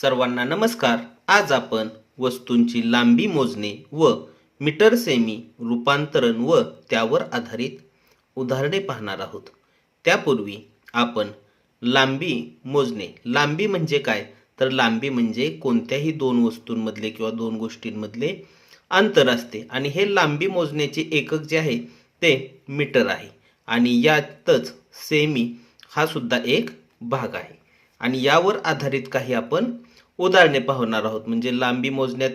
सर्वांना नमस्कार. आज आपण वस्तूंची लांबी मोजणे व मीटर सेमी रूपांतरण व त्यावर आधारित उदाहरणे पाहणार आहोत. त्यापूर्वी आपण लांबी मोजणे. लांबी म्हणजे काय? तर लांबी म्हणजे कोणत्याही दोन वस्तूंमधले किंवा दोन गोष्टींमधले अंतर असते आणि हे लांबी मोजण्याचे एकक जे आहे ते मीटर आहे आणि यातच सेमी हा सुद्धा एक भाग आहे. आणि यावर आधारित काही आपण उदाहरणे पाहणार आहोत. म्हणजे लांबी मोजण्यात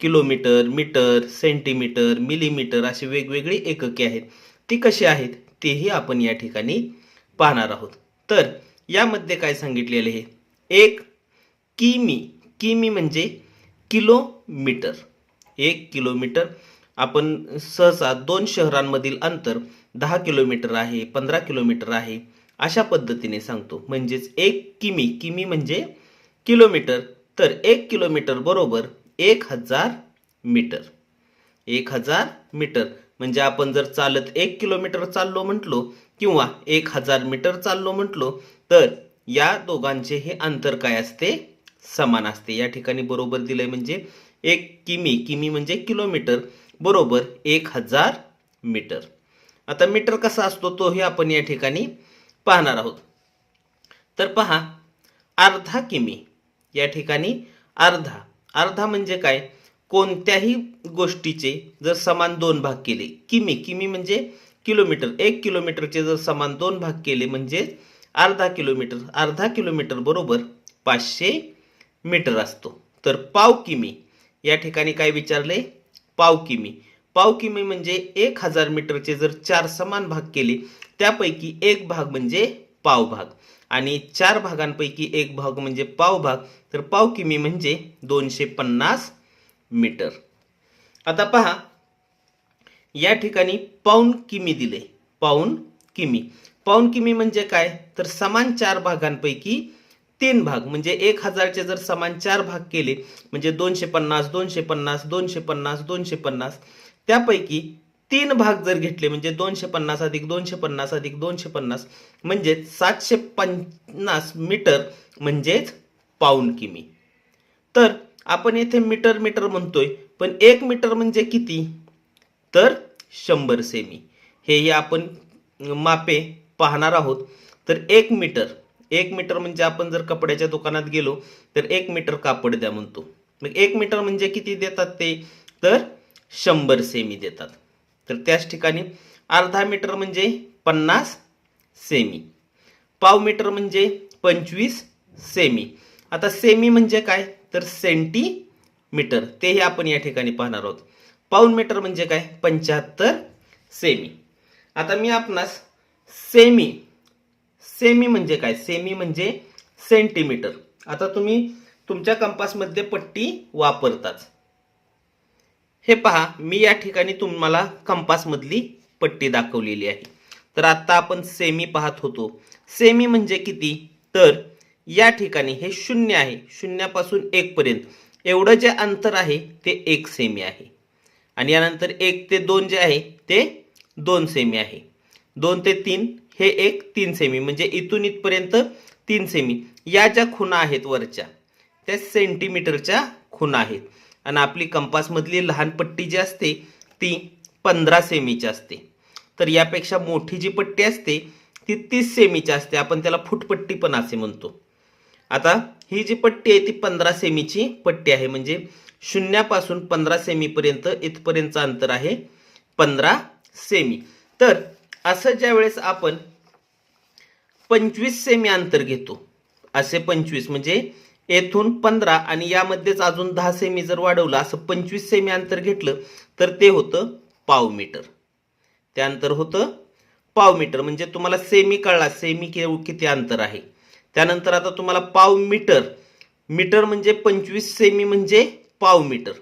किलोमीटर मीटर सेंटीमीटर मिलीमीटर अशी वेगवेगळी एकके आहेत. ती कशी आहेत? तेही आपण या ठिकाणी पाहणार आहोत. तर यामध्ये काय सांगितलेले आहे? एक किमी किमी म्हणजे किलोमीटर. एक किलोमीटर आपण सहसा दोन शहरांमधील अंतर दहा किलोमीटर आहे पंधरा किलोमीटर आहे अशा पद्धतीने सांगतो. म्हणजेच एक किमी किमी म्हणजे किलोमीटर. तर एक किलोमीटर बरोबर एक हजार मीटर. एक हजार मीटर. म्हणजे आपण जर चालत एक किलोमीटर चाललो म्हटलो किंवा एक हजार मीटर चाललो म्हटलो तर या दोघांचे हे अंतर काय असते? समान असते. या ठिकाणी बरोबर दिलंय म्हणजे एक किमी. किमी म्हणजे किलोमीटर बरोबर एक हजार मीटर. आता मीटर कसा असतो तोही आपण या ठिकाणी पाहणार आहोत. तर पहा अर्धा किमी. या ठिकाणी अर्धा. अर्धा म्हणजे काय? कोणत्याही गोष्टीचे जर समान दोन भाग केले किमी किमी म्हणजे किलोमीटर. एक किलोमीटरचे जर समान दोन भाग केले म्हणजे अर्धा किलोमीटर. अर्धा किलोमीटर बरोबर पाचशे मीटर असतो. तर पाव किमी. या ठिकाणी काय विचारले? पाव किमी. पाव किमी म्हणजे एक हजार मीटरचे जर चार समान भाग केले त्यापैकी एक भाग म्हणजे पाव भाग. आणि चार भागांपैकी एक भाग म्हणजे पाव भाग. तर पाव किमी म्हणजे दोनशे पन्नास मीटर. आता पहा या ठिकाणी पाऊन किमी दिले. पाऊन किमी. पाऊन किमी म्हणजे काय? तर समान चार भागांपैकी तीन भाग. म्हणजे एक हजारचे जर समान चार भाग केले म्हणजे दोनशे पन्नास दोनशे पन्नास दोनशे पन्नास दोनशे पन्नास त्यापैकी तीन भाग जर घेतले म्हणजे दोनशे पन्नास अधिक दोनशे पन्नास अधिक दोनशे पन्नास म्हणजे सातशे पन्नास मीटर म्हणजेच पाऊन किमी. तर आपण येथे मीटर मीटर म्हणतोय पण एक मीटर म्हणजे किती? तर शंभर सेमी. हेही आपण मापे पाहणार आहोत. तर एक मीटर एक मीटर म्हणजे आपण जर कपड्याच्या दुकानात गेलो तर एक मीटर कापड द्या म्हणतो. मग एक मीटर म्हणजे किती देतात ते? तर शंभर सेमी देतात. तर त्याच ठिकाणी अर्धा मीटर म्हणजे पन्नास सेमी. पाव मीटर म्हणजे पंचवीस सेमी. आता सेमी म्हणजे काय? तर सेंटीमीटर. तेही आपण या ठिकाणी पाहणार आहोत. पाऊन मीटर म्हणजे काय? पंच्याहत्तर सेमी. आता मी आपणास सेमी सेमी म्हणजे काय? सेमी म्हणजे सेंटीमीटर. आता तुम्ही तुमच्या कंपासमध्ये पट्टी वापरताच. हे पहा मी या ठिकाणी तुम्हाला कंपासमधली पट्टी दाखवलेली आहे. तर आता आपण सेमी पाहत होतो. सेमी म्हणजे किती? तर या ठिकाणी हे शून्य आहे. शून्यापासून एकपर्यंत एवढं जे अंतर आहे ते एक सेमी आहे. आणि यानंतर एक ते दोन जे आहे ते दोन सेमी आहे. दोन ते तीन हे एक तीन सेमी म्हणजे इथून इथपर्यंत तीन सेमी या ज्या खुणा आहेत वरच्या त्या सेंटीमीटरच्या खुणा आहेत. आणि आपली कंपासमधली लहान पट्टी जी असते ती पंधरा सेमीची असते. तर यापेक्षा मोठी जी पट्टी असते ती तीस सेमीची असते. आपण त्याला फुटपट्टी पण असे म्हणतो. आता ही जी पट्टी आहे ती पंधरा सेमीची पट्टी आहे. म्हणजे शून्यापासून पंधरा सेमीपर्यंत इथपर्यंतचं अंतर आहे पंधरा सेमी. तर असं ज्या वेळेस आपण पंचवीस सेमी अंतर घेतो असे पंचवीस म्हणजे येथून पंधरा आणि यामध्येच अजून दहा सेमी जर वाढवलं असं पंचवीस सेमी अंतर घेतलं तर ते होतं पाव मीटर. त्यानंतर होतं पाव मीटर. म्हणजे तुम्हाला सेमी कळला सेमी किती अंतर आहे. त्यानंतर आता तुम्हाला पाव मीटर. मीटर म्हणजे पंचवीस सेमी म्हणजे पाव मीटर.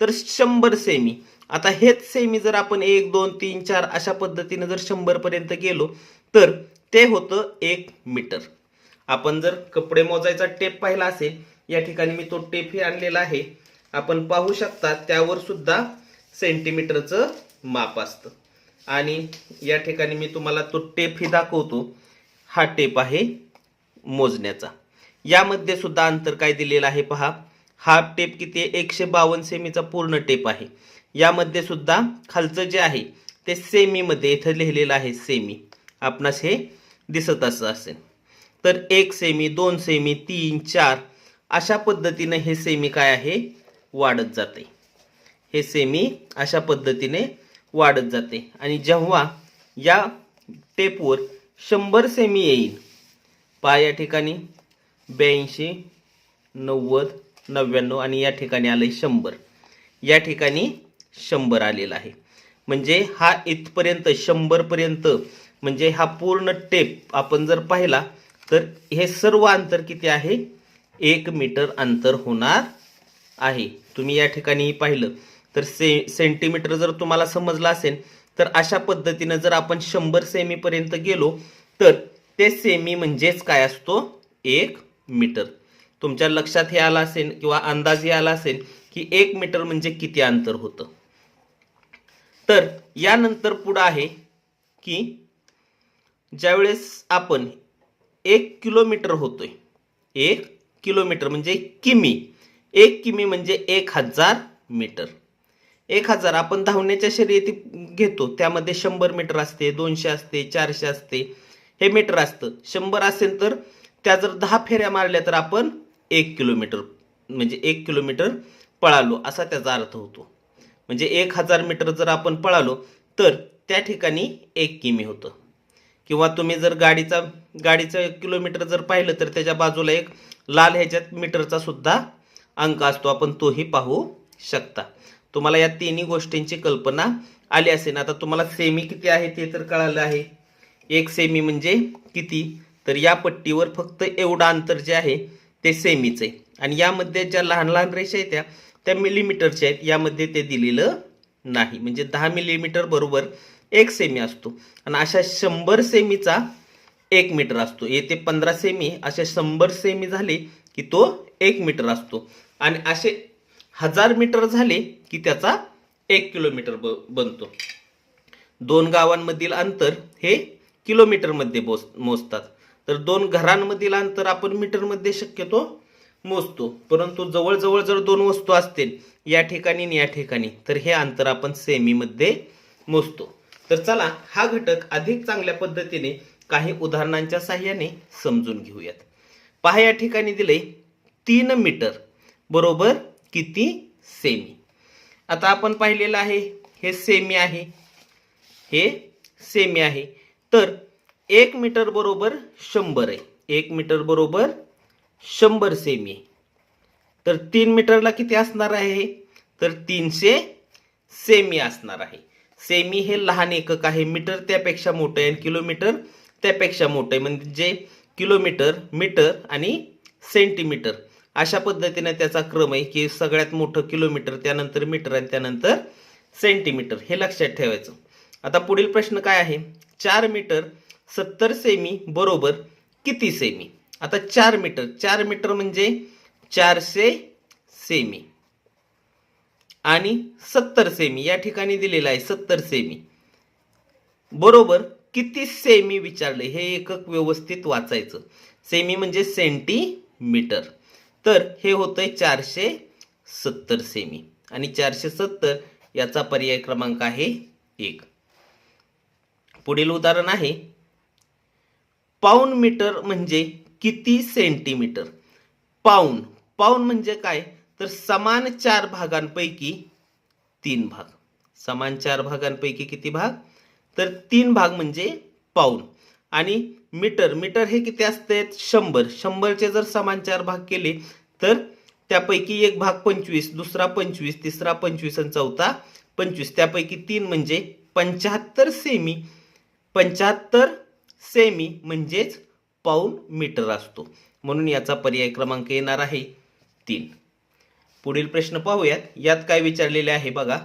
तर शंभर सेमी आता हेच सेमी जर आपण एक दोन तीन चार अशा पद्धतीने जर शंभरपर्यंत गेलो तर ते होतं एक मीटर. आपण जर कपडे मोजायचा टेप पाहिला असेल या ठिकाणी मी तो टेपही आणलेला आहे. आपण पाहू शकता त्यावर सुद्धा सेंटीमीटरचं माप असतं. आणि या ठिकाणी मी तुम्हाला तो टेपही दाखवतो. हा टेप आहे मोजण्याचा. यामध्ये सुद्धा अंतर काय दिलेलं आहे पहा. हा टेप किती आहे? एकशे बावन्न सेमीचा पूर्ण टेप आहे. यामध्ये सुद्धा खालचं जे आहे ते सेमीमध्ये इथं लिहिलेलं आहे सेमी आपणास हे दिसत असं असेल. तर एक सेमी दोन सेमी तीन चार अशा पद्धतीने हे सेमी काय आहे? वाढत जाते. हे सेमी अशा पद्धतीने वाढत जाते. आणि जेव्हा या टेपवर शंभर सेमी येईल पहा या ठिकाणी ब्याऐंशी नव्वद नव्याण्णव आणि या ठिकाणी आलं आहे शंभर. या ठिकाणी शंभर आलेला आहे. म्हणजे हा इथपर्यंत शंभरपर्यंत म्हणजे हा पूर्ण टेप आपण जर पाहिला तर हे सर्व अंतर किती आहे? एक मीटर अंतर होणार आहे. तुम्ही या ठिकाणी पाहिलं. तर से सेंटीमीटर जर तुम्हाला समजलं असेल तर अशा पद्धतीनं जर आपण शंभर सेमीपर्यंत गेलो तर ते सेमी म्हणजेच काय असतो? एक मीटर. तुमच्या लक्षात हे आलं असेल किंवा अंदाज हे आला असेल की एक मीटर म्हणजे किती अंतर होतं? तर यानंतर पुढं आहे की ज्यावेळेस आपण एक किलोमीटर होतोय. एक किलोमीटर म्हणजे किमी. एक किमी म्हणजे एक हजार मीटर. एक हजार आपण धावण्याच्या शर्यती घेतो. त्यामध्ये शंभर मीटर असते दोनशे असते चारशे असते. हे मीटर असतं. शंभर असेल तर त्या जर दहा फेऱ्या मारल्या तर आपण एक किलोमीटर म्हणजे एक किलोमीटर पळालो असा त्याचा अर्थ होतो. म्हणजे एक हजार मीटर जर आपण पळालो तर त्या ठिकाणी एक किमी होतं. किंवा तुम्ही जर गाडीचा गाडीचं किलोमीटर जर पाहिलं तर त्याच्या बाजूला एक लाल ह्याच्यात मीटरचा सुद्धा अंक असतो. आपण तोही पाहू शकता. तुम्हाला या तिन्ही गोष्टींची कल्पना आली असेल. आता तुम्हाला सेमी किती आहे ते तर कळालं आहे. एक सेमी म्हणजे किती? तर या पट्टीवर फक्त एवढं अंतर जे आहे ते सेमीचं आहे. आणि यामध्ये ज्या लहान लहान रेषा आहेत त्या त्या मिलीमीटरच्या आहेत. यामध्ये ते दिलेलं नाही. म्हणजे दहा मिलीमीटर बरोबर एक सेमी असतो. आणि अशा शंभर सेमीचा एक मीटर असतो. येथे पंधरा सेमी अशा शंभर सेमी झाले की तो एक मीटर असतो. आणि असे हजार मीटर झाले की त्याचा एक किलोमीटर ब बनतो. दोन गावांमधील अंतर हे किलोमीटरमध्ये मोज मोजतात. तर दोन घरांमधील अंतर आपण मीटरमध्ये शक्यतो मोजतो. परंतु जवळजवळ जर दोन वस्तू असतील या ठिकाणी आणि या ठिकाणी तर हे अंतर आपण सेमीमध्ये मोजतो. तर चला हा घटक अधिक चांगल्या पद्धतीने काही उदाहरणांच्या साह्याने समजून घेऊयात. पहा या ठिकाणी दिले तीन मीटर बरोबर किती सेमी? आता आपण पाहिलेलं आहे हे सेमी आहे हे सेमी आहे. तर एक मीटर बरोबर शंभर आहे एक मीटर बरोबर शंभर सेमी आहे. तर तीन मीटरला किती असणार आहे? तर तीनशे सेमी असणार आहे. सेमी हे लहान एकक आहे. मीटर त्यापेक्षा मोठं आहे आणि किलोमीटर त्यापेक्षा मोठं आहे. म्हणजे किलोमीटर मीटर आणि सेंटीमीटर अशा पद्धतीने त्याचा क्रम आहे की सगळ्यात मोठं किलोमीटर त्यानंतर मीटर आणि त्यानंतर सेंटीमीटर हे लक्षात ठेवायचं. आता पुढील प्रश्न काय आहे? चार मीटर सत्तर सेमी बरोबर किती सेमी आता चार मीटर चार मीटर म्हणजे चारशे सेमी आणि सत्तर सेमी या ठिकाणी दिलेलं आहे सत्तर सेमी बरोबर किती सेमी विचारले? हे एकक व्यवस्थित वाचायचं. सेमी म्हणजे सेंटीमीटर तर हे होतंय चारशे सत्तर सेमी आणि चारशे सत्तर याचा पर्याय क्रमांक आहे एक. पुढील उदाहरण आहे. पाऊन मीटर म्हणजे किती सेंटीमीटर पाऊन. पाऊन म्हणजे काय? तर समान चार भागांपैकी तीन भाग. समान चार भागांपैकी किती भाग? तर तीन भाग म्हणजे पाऊन. आणि मीटर मीटर हे किती असते? शंभर. शंभरचे जर समान चार भाग केले तर त्यापैकी एक भाग पंचवीस दुसरा पंचवीस तिसरा पंचवीस आणि चौथा पंचवीस. त्यापैकी तीन म्हणजे पंच्याहत्तर सेमी. पंच्याहत्तर सेमी म्हणजेच पाऊन मीटर असतो. म्हणून याचा पर्याय क्रमांक येणार आहे तीन. पुढील प्रश्न पाहूयात. यात काय विचारलेले आहे बघा.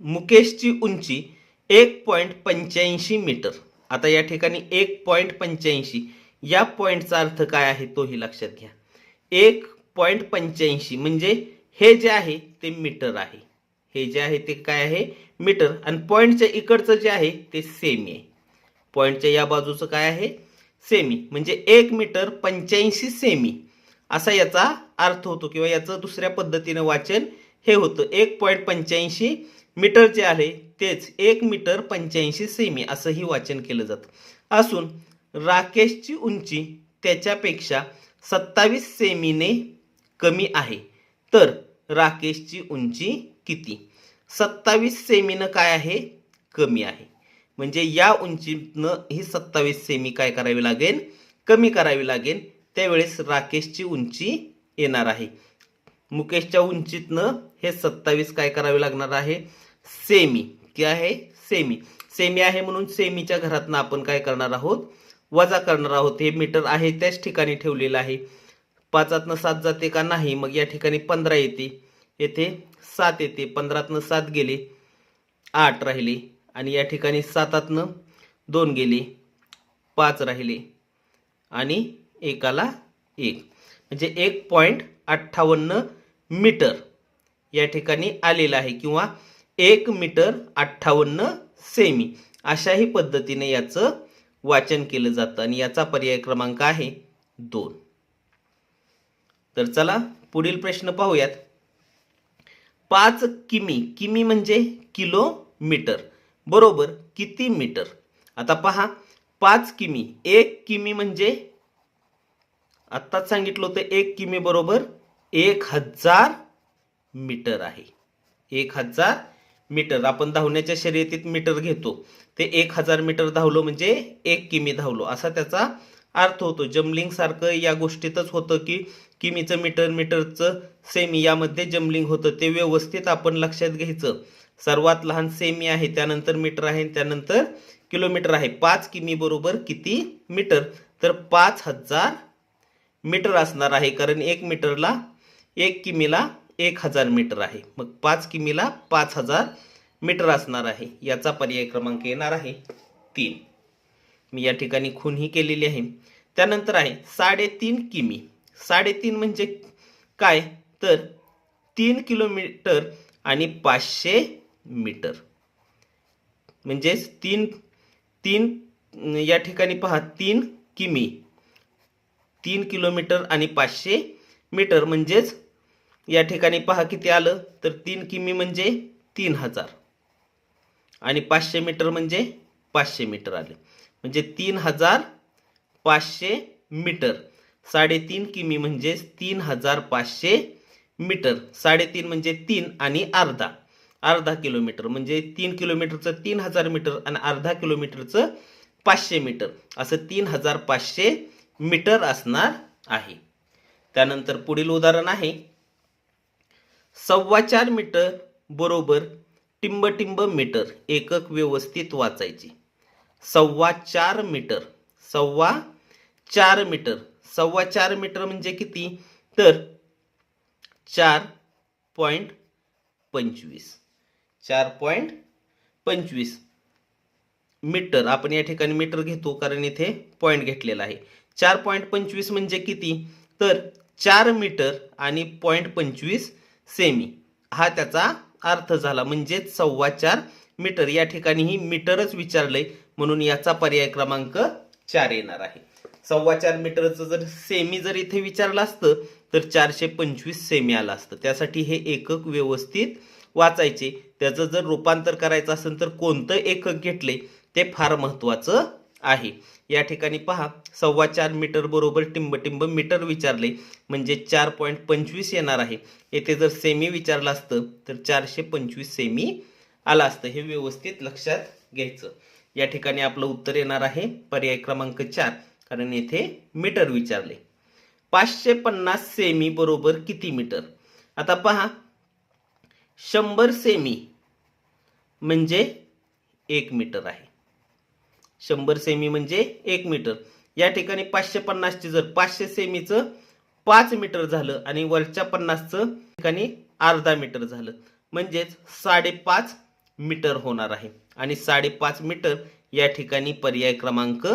मुकेशची उंची एक पॉईंट पंच्याऐंशी मीटर. आता या ठिकाणी एक पॉईंट पंच्याऐंशी. या पॉईंटचा अर्थ काय आहे तोही लक्षात घ्या. एक पॉईंट पंच्याऐंशी म्हणजे हे जे आहे ते मीटर आहे. हे जे आहे ते काय आहे? मीटर. आणि पॉईंटच्या इकडचं जे आहे ते सेमी आहे. पॉईंटच्या या बाजूचं काय आहे? सेमी म्हणजे एक मीटर पंच्याऐंशी सेमी असा याचा अर्थ होतो किंवा याचं दुसऱ्या पद्धतीनं वाचन हे होतं. एक पॉईंट पंच्याऐंशी मीटर जे आहे तेच एक मीटर पंच्याऐंशी सेमी असंही वाचन केलं जातं. असून राकेशची उंची त्याच्यापेक्षा सत्तावीस सेमीने कमी आहे. तर राकेशची उंची किती? सत्तावीस सेमीनं काय आहे? कमी आहे. म्हणजे या उंचीनं ही सत्तावीस सेमी काय करावी लागेल? कमी करावी लागेल. त्यावेळेस राकेशची उंची येणार आहे. मुकेशच्या उंचीतनं हे सत्तावीस काय करावे लागणार आहे? सेमी. की आहे? सेमी. सेमी आहे म्हणून सेमीच्या घरातनं आपण काय करणार आहोत? वजा करणार आहोत. हे मीटर आहे त्याच ठिकाणी ठेवलेलं आहे. पाचातनं सात जाते का नाही? मग या ठिकाणी पंधरा येते. येथे सात येते. पंधरातनं सात गेले आठ राहिले. आणि या ठिकाणी सातातनं दोन गेले पाच राहिले. आणि एकाला एक. म्हणजे एक पॉईंट अठ्ठावन्न मीटर या ठिकाणी आलेलं आहे किंवा एक मीटर अठ्ठावन्न सेमी अशाही पद्धतीने याचं वाचन केलं जातं आणि याचा पर्याय क्रमांक आहे दोन. तर चला पुढील प्रश्न पाहूयात. पाच किमी किमी म्हणजे किलोमीटर. बरोबर किती मीटर? आता पहा पाच किमी एक किमी म्हणजे आत्ताच सांगितलं होतं एक किमी बरोबर एक हजार मीटर आहे. एक हजार मीटर. आपण धावण्याच्या शर्यतीत मीटर घेतो. ते एक हजार मीटर धावलो म्हणजे एक किमी धावलो. असा त्याचा अर्थ होतो. जमलिंग सारखं या गोष्टीतच होतं की किमीचं मीटर मीटरचं सेमी यामध्ये जमलिंग होतं. ते व्यवस्थित आपण लक्षात घ्यायचं. सर्वात लहान सेमी आहे त्यानंतर मीटर आहे त्यानंतर किलोमीटर आहे. पाच किमी बरोबर किती मीटर? तर पाच हजार मीटर असणार आहे कारण एक मीटरला एक किमीला एक हजार मीटर आहे. मग पाच किमीला पाच हजार मीटर असणार आहे. याचा पर्याय क्रमांक येणार आहे तीन. मी या ठिकाणी खूनही केलेली आहे. त्यानंतर आहे साडेतीन किमी. साडेतीन म्हणजे काय? तर तीन किलोमीटर आणि पाचशे मीटर. म्हणजेच तीन तीन या ठिकाणी पहा तीन किमी. तीन किलोमीटर आणि पाचशे मीटर म्हणजेच या ठिकाणी पहा किती आलं. तर तीन किमी म्हणजे तीन हजार. आणि पाचशे मीटर म्हणजे पाचशे मीटर आले. म्हणजे तीन हजार पाचशे मीटर. साडेतीन किमी म्हणजेच तीन हजार पाचशे मीटर. साडेतीन म्हणजे तीन आणि अर्धा. अर्धा किलोमीटर म्हणजे तीन किलोमीटरचं तीन हजार मीटर आणि अर्धा किलोमीटरचं पाचशे मीटर. असं तीन हजार पाचशे मीटर असणार आहे. त्यानंतर पुढील उदाहरण आहे. सव्वा चार मीटर बरोबर टिंब टिंब मीटर एकक व्यवस्थित वाचायची. सव्वा चार मीटर सव्वा चार मीटर सव्वा चार मीटर म्हणजे किती? तर चार पॉईंट पंचवीस चार पॉईंट पंचवीस मीटर. आपण या ठिकाणी मीटर घेतो कारण इथे पॉईंट घेतलेला आहे. चार पॉईंट पंचवीस म्हणजे किती? तर चार मीटर आणि पॉईंट पंचवीस सेमी. हा त्याचा अर्थ झाला म्हणजेच सव्वा चार मीटर. या ठिकाणी ही मीटरच विचारलंय म्हणून याचा पर्याय क्रमांक चार येणार आहे. सव्वा चार मीटरचं जर सेमी जर इथे विचारलं असतं तर चारशे पंचवीस सेमी आलं असतं. त्यासाठी हे एकक व्यवस्थित वाचायचे. त्याचं जर रूपांतर करायचं असेल तर कोणतं एकक घेतले ते फार महत्त्वाचं आहे. या ठिकाणी पहा सव्वा चार मीटर बरोबर टिंबटिंब मीटर विचारले म्हणजे चार पॉईंट पंचवीस येणार आहे. येथे जर सेमी विचारलं असतं तर चारशे पंचवीस सेमी आलं असतं. हे व्यवस्थित लक्षात घ्यायचं. या ठिकाणी आपलं उत्तर येणार आहे पर्याय क्रमांक चार कारण येथे मीटर विचारले. पाचशे पन्नास सेमी बरोबर किती मीटर? आता पहा शंभर सेमी म्हणजे एक मीटर आहे. शंभर सेमी म्हणजे एक मीटर या ठिकाणी पाचशे पन्नासची जर पाचशे सेमीचं पाच मीटर झालं आणि वरच्या पन्नासचं ठिकाणी अर्धा मीटर झालं. म्हणजेच साडेपाच मीटर होणार आहे. आणि साडेपाच मीटर या ठिकाणी पर्याय क्रमांक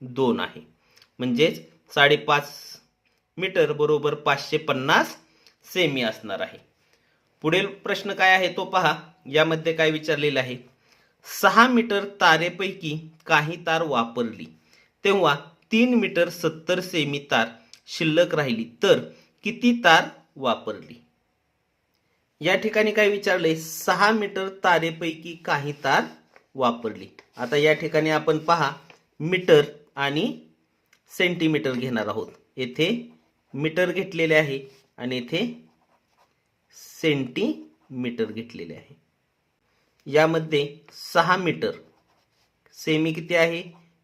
दोन आहे. म्हणजेच साडेपाच मीटर बरोबर पाचशे पन्नास सेमी असणार आहे. पुढील प्रश्न काय आहे तो पहा. यामध्ये काय विचारलेलं आहे? सहा मीटर तारेपैकी काही तार वापरली. तेव्हा तीन मीटर सत्तर सेमी तार शिल्लक राहिली. तर किती तार वापरली? या ठिकाणी काय विचारले सहा मीटर तारेपैकी काही तार वापरली. आता या ठिकाणी आपण पहा मीटर आणि सेंटीमीटर घेणार आहोत. येथे मीटर घेतलेले आहे आणि येथे सेंटीमीटर घेतलेले आहे. यामध्ये सहा मीटर. सेमी किती आहे?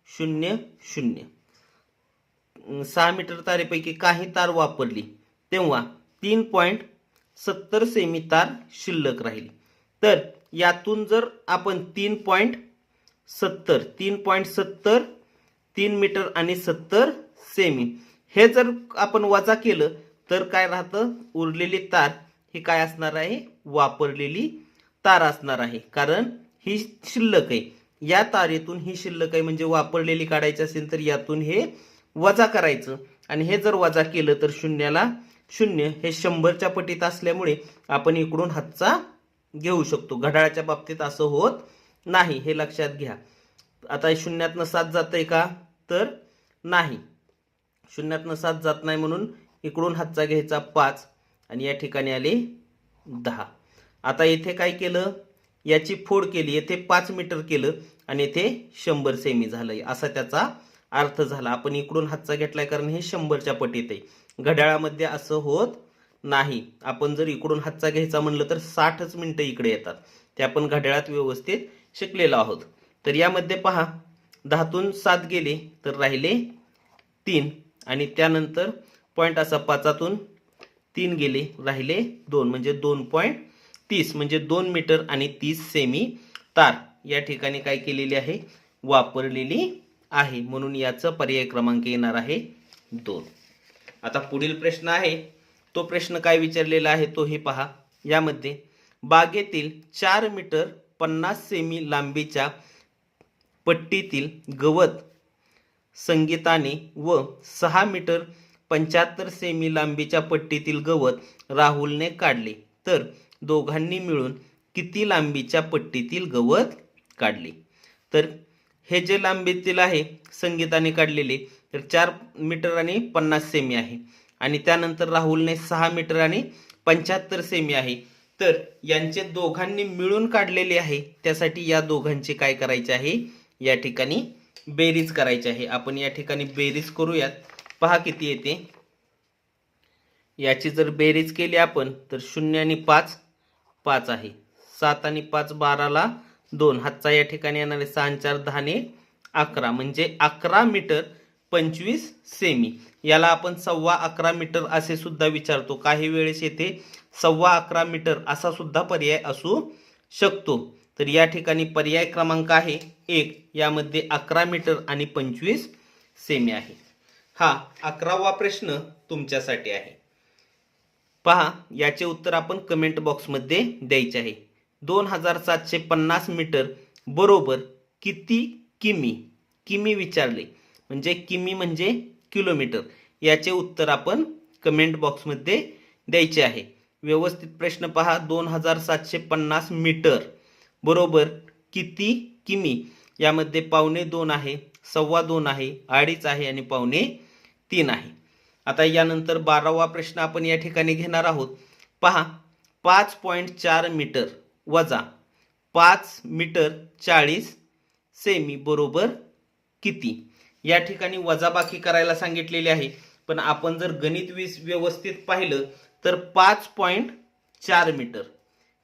शून्य शून्य. सहा मीटर तारेपैकी काही तार वापरली तेव्हा तीन पॉईंट सत्तर सेमी तार शिल्लक राहिली. तर यातून जर आपण तीन पॉईंट सत्तर तीन पॉईंट सत्तर तीन मीटर आणि सत्तर सेमी हे जर आपण वजा केलं तर काय राहतं? उरलेली तार ही काय असणार आहे? वापरलेली तार असणार आहे. कारण ही शिल्लक आहे. या तारेतून ही शिल्लक आहे म्हणजे वापरलेली काढायची असेल तर यातून हे वजा करायचं. आणि हे जर वजा केलं तर शून्याला शून्य. हे शंभरच्या पटीत असल्यामुळे आपण इकडून हातचा घेऊ शकतो. घड्याळाच्या बाबतीत असं होत नाही. हे लक्षात घ्या. आता शून्यातनं सात आहे का? तर नाही. शून्यातनं सात जात नाही म्हणून इकडून हातचा घ्यायचा पाच आणि या ठिकाणी आले दहा. आता इथे काय केलं? याची फोड केली येथे पाच मीटर केलं आणि येथे शंभर सेमी झालंय. असा त्याचा अर्थ झाला. आपण इकडून हातचा घेतलाय कारण हे शंभरच्या पटीत आहे. घड्याळामध्ये असं होत नाही. आपण जर इकडून हातचा घ्यायचा म्हणलं तर साठच मिनिटं इकडे येतात. ते आपण घड्याळात व्यवस्थित शिकलेलो आहोत. तर यामध्ये पहा दहातून सात गेले तर राहिले तीन. आणि त्यानंतर पॉईंट असा पाचातून तीन गेले राहिले दोन. म्हणजे दोन पॉईंट तीस म्हणजे दोन मीटर आणि तीस सेमी तार. या ठिकाणी काय केलेली आहे? वापरलेली आहे. म्हणून याचा पर्याय क्रमांक येणार आहे दोन. आता पुढील प्रश्न आहे. तो प्रश्न काय विचारलेला आहे? तो हे पहा. यामध्ये बागेतील चार मीटर पन्नास सेमी लांबीच्या पट्टीतील गवत संगीताने व सहा मीटर पंच्याहत्तर सेमी लांबीच्या पट्टीतील गवत राहुलने काढले. तर दोघांनी मिळून किती लांबीच्या पट्टीतील गवत काढले. तर हे जे लांबीतील आहे संगीताने काढलेले तर चार मीटर आणि पन्नास सेमी आहे. आणि त्यानंतर राहुलने सहा मीटर आणि पंच्याहत्तर सेमी आहे. तर यांचे दोघांनी मिळून काढलेले आहे त्यासाठी या दोघांचे काय करायचे आहे? या ठिकाणी बेरीज करायची आहे. आपण या ठिकाणी बेरीज करूयात. पहा किती येते. याची जर बेरीज केली आपण तर शून्य आणि पाच पाच आहे. सात आणि पाच बाराला दोन. हातचा या ठिकाणी येणारे सहा चार दहाने अकरा. म्हणजे अकरा मीटर पंचवीस सेमी याला आपण सव्वा अकरा मीटर असे सुद्धा विचारतो. काही वेळेस येथे सव्वा अकरा मीटर असा सुद्धा पर्याय असू शकतो. तर या ठिकाणी पर्याय क्रमांक आहे एक. यामध्ये अकरा मीटर आणि पंचवीस सेमी आहे. हा अकरावा प्रश्न तुमच्यासाठी आहे. पहा याचे उत्तर आपण कमेंट बॉक्समध्ये द्यायचे आहे. दोन हजार सातशे पन्नास मीटर बरोबर किती किमी? किमी विचारले. म्हणजे किमी म्हणजे किलोमीटर. याचे उत्तर आपण कमेंट बॉक्समध्ये द्यायचे आहे. व्यवस्थित प्रश्न पहा दोन हजार सातशे पन्नास मीटर बरोबर किती किमी? यामध्ये पावणे दोन आहे सव्वा दोन आहे अडीच आहे आणि पावणे तीन आहे. आता यानंतर बारावा प्रश्न आपण या ठिकाणी घेणार आहोत. पहा पाच पॉईंट चार मीटर वजा पाच मीटर चाळीस सेमी बरोबर किती? या ठिकाणी वजाबाकी करायला सांगितलेले आहे. पण आपण जर गणित वीस व्यवस्थित पाहिलं तर पाच पॉईंट चार मीटर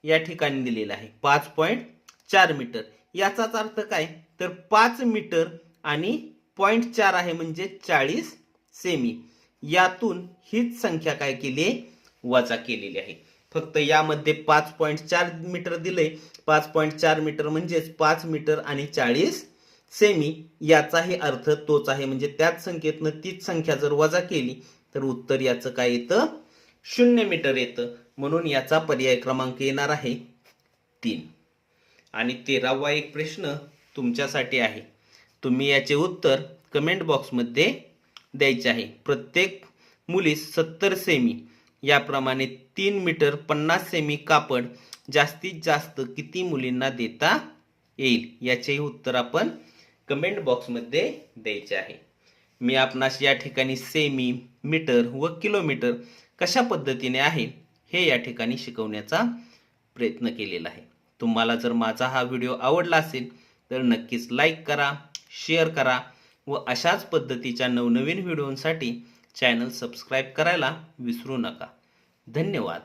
या ठिकाणी दिलेलं आहे. पाच पॉईंट चार मीटर. याचाच अर्थ काय? तर पाच मीटर आणि पॉईंट चार आहे म्हणजे चाळीस सेमी. यातून हीच संख्या काय केली आहे? वजा केलेली आहे. फक्त यामध्ये पाच पॉईंट चार मीटर दिले. पाच पॉईंट चार मीटर म्हणजेच पाच मीटर आणि चाळीस सेमी याचाही अर्थ तोच आहे. म्हणजे त्याच संख्येतनं तीच संख्या जर वजा केली तर उत्तर याचं काय येतं? शून्य मीटर येतं. म्हणून याचा पर्याय क्रमांक येणार आहे तीन. आणि तेरावा एक प्रश्न तुमच्यासाठी आहे. तुम्ही याचे उत्तर कमेंट बॉक्समध्ये द्यायचे आहे. प्रत्येक मुलीस सत्तर सेमी याप्रमाणे तीन मीटर पन्नास सेमी कापड जास्तीत जास्त किती मुलींना देता येईल? याचेही उत्तर आपण कमेंट बॉक्समध्ये द्यायचे आहे. मी आपणास या ठिकाणी सेमी मीटर व किलोमीटर कशा पद्धतीने आहे हे या ठिकाणी शिकवण्याचा प्रयत्न केलेला आहे. तुम्हाला जर माझा हा व्हिडिओ आवडला असेल तर नक्कीच लाईक करा शेअर करा व अशाच पद्धतीच्या नवनवीन व्हिडिओंसाठी चॅनल सबस्क्राईब करायला विसरू नका. धन्यवाद.